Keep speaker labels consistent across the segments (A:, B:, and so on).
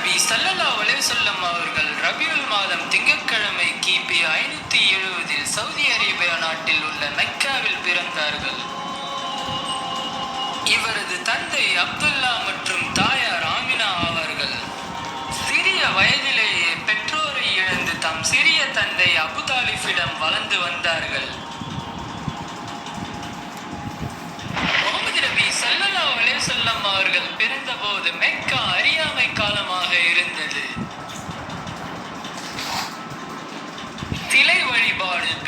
A: நபி சல்லல்லா அலைவசல்லம் அவர்கள் ரபியுல் மாதம் திங்கட்கிழமை கிபி ஐநூத்தி எழுபதில் சவுதி அரேபியா நாட்டில் உள்ள மெக்காவில் பிறந்தார்கள். இவரது தந்தை அப்துல்லா மற்றும் தாயார் ஆமினா ஆவார்கள் சிறிய வயதிலேயே பெற்றோரை இழந்து தம் சிறிய தந்தை அபுதாலிஃபிடம் வளர்ந்து வந்தார்கள்.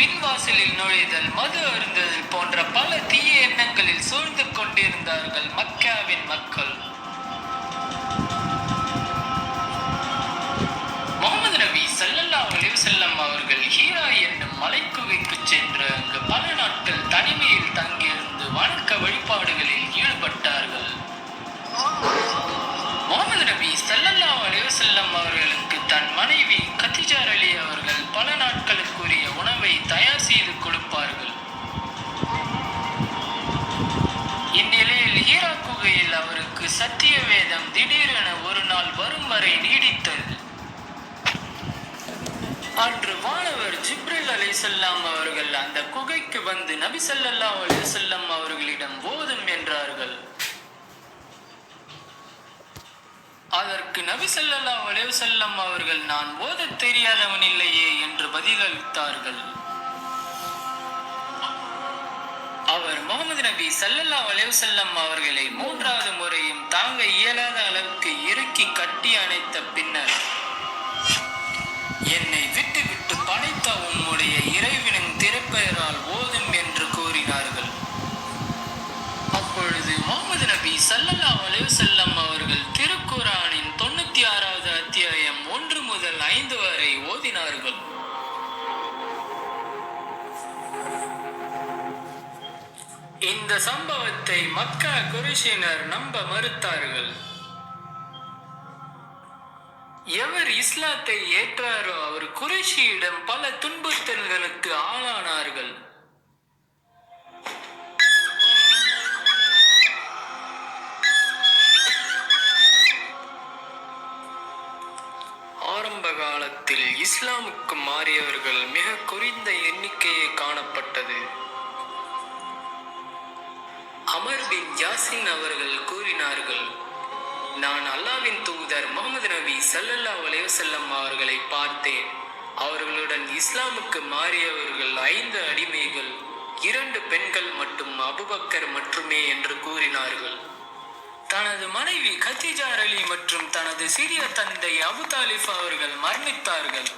A: பின்வாசலில் நுழைதல் மது அருந்துதல் போன்ற பல தீய எண்ணங்களில் சூழ்ந்து கொண்டிருந்தார்கள் மக்காவின் மக்கள். முகமது நபி சல்லல்லா அலைஹி அவர்கள் ஹீரா என்னும் மலைக்குகைக்கு சென்று அங்கு பல நாட்கள் தனிமையில் தங்கியிருந்து வணக்க வழிபாடுகளில் ஈடுபட்டார்கள் சத்திய வேதம் திடீரென ஒரு நாள் வரும் வரை நீடித்தது. அன்று வானவர் ஜிப்ரில் அலைசல்லாம் அவர்கள் அந்த குகைக்கு வந்து நபி ஸல்லல்லாஹு அலைஹி செல்லம் அவர்களிடம் ஓதும் என்றார்கள். அதற்கு நபி ஸல்லல்லாஹு அலே செல்லம் அவர்கள் நான் ஓதத் தெரியாதவன் இல்லையே என்று பதிலளித்தார்கள். அவர் முகமது நபி சல்லல்லா அலைஹி அவர்களை மூன்றாவது முறையும் தாங்க இயலாத அளவுக்கு இறுக்கி கட்டி அணைத்த பின்னர் என்னை விட்டு விட்டு படைத்த உம்முடைய இறைவனின் திருப்பெயரால் ஓதும் இந்த சம்பவத்தை மக்கா குறைஷினர் நம்ப மறுத்தார்கள். எவர் இஸ்லாத்தை ஏற்றாரோ அவர் குறைஷியிடம் பல துன்புறுத்தல்களுக்கு ஆளானார்கள். ஆரம்ப காலத்தில் இஸ்லாமுக்கு மாறியவர்கள் மிக குறைந்த எண்ணிக்கையே காணப்பட்டது. அமர் பின் யாசின் அவர்கள் கூறினார்கள் நான் அல்லாவின் தூதர் முகமது நபி சல்லல்லா அலைஹி அவர்களை பார்த்தேன். அவர்களுடன் இஸ்லாமுக்கு மாறியவர்கள் ஐந்து அடிமைகள் இரண்டு பெண்கள் மட்டும் அபுபக்கர் மட்டுமே என்று கூறினார்கள். தனது மனைவி கத்திஜார் அலி மற்றும் தனது சிறிய தந்தை அபு தாலிஃப் அவர்கள் மரணித்தார்கள்.